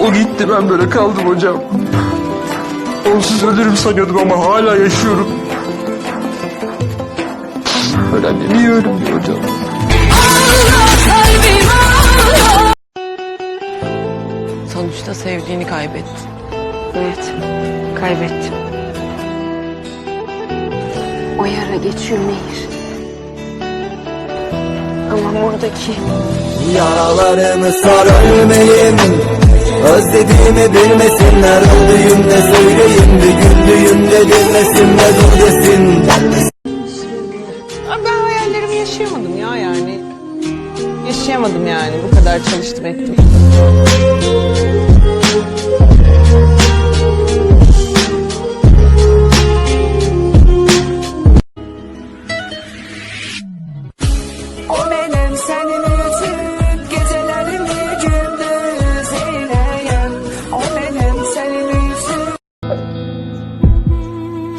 O gitti ben böyle kaldım hocam. Onsuz ölürüm sanıyordum ama hala yaşıyorum. Niye ölüm hocam? Sonuçta sevdiğini kaybettin. Evet, kaybettim. O yara geçiyor Nehir. Ama buradaki Yaralarımı sar ölmeyeyim Özlediğimi bilmesinler Öldüğümde söyleyeyim Bir güldüğümde dinlesinler Dur desin ben hayallerimi yaşayamadım ya yani. Yaşayamadım yani. Bu kadar çalıştım ettim.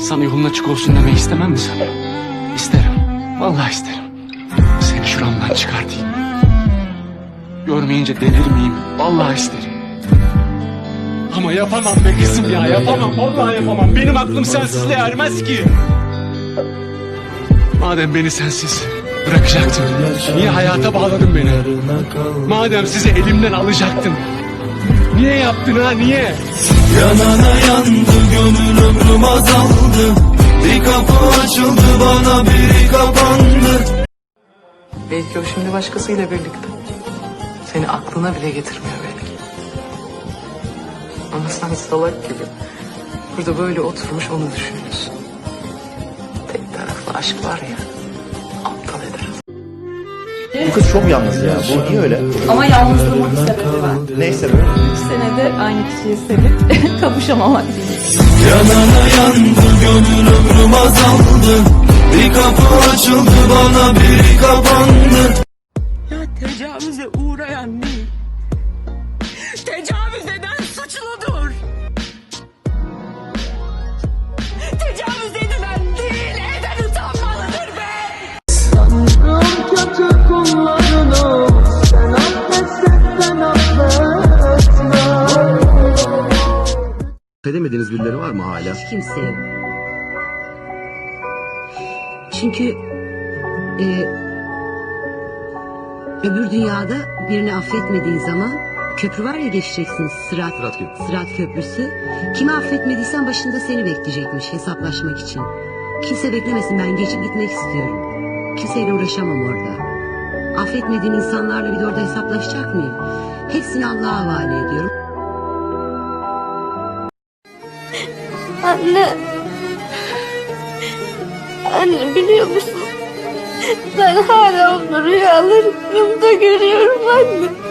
Sana yolun açık olsun demeyi istemem mi sana? İsterim. Vallahi isterim. Seni şuramdan çıkartayım. Görmeyince delir miyim? Vallahi isterim. Ama yapamam be kızım ya yapamam. Vallahi yapamam. Benim aklım sensizle ermez ki. Madem beni sensiz bırakacaktın. Niye hayata bağladın beni? Madem sizi elimden alacaktın. Niye yaptın ha niye? Yanana yandı Gönül ömrüm azaldı Bir kapı açıldı Bana biri kapandı Belki o şimdi başkasıyla birlikte. Seni aklına bile getirmiyor belki. Ama sen salak gibi. Burada böyle oturmuş onu düşünüyorsun. Tek taraflı aşk var ya. Bu kız çok yalnız ya. Bu niye öyle? Ama yalnızlığımın sebebi var. Neyse böyle. İki senede aynı kişiyi sevip kavuşamamak. Yanana yandı Gönül ömrüm azaldı Bir kapı açıldı Bana biri kapandı Ya tecavüze uğrayan değil Affedemediğiniz birileri var mı hala? Hiç kimse yok. Çünkü e, öbür dünyada birini affetmediğin zaman köprü var ya geçeceksiniz sırat, Sırat köprüsü. sırat köprüsü. Kimi affetmediysen başında seni bekleyecekmiş hesaplaşmak için. Kimse beklemesin ben geçip gitmek istiyorum. Kimseyle uğraşamam orada. Affetmediğim insanlarla bir de orada hesaplaşacak mıyım? Hepsini Allah'a havale ediyorum. Anne. Anne biliyor musun? Ben hala onu rüyalarımda görüyorum anne.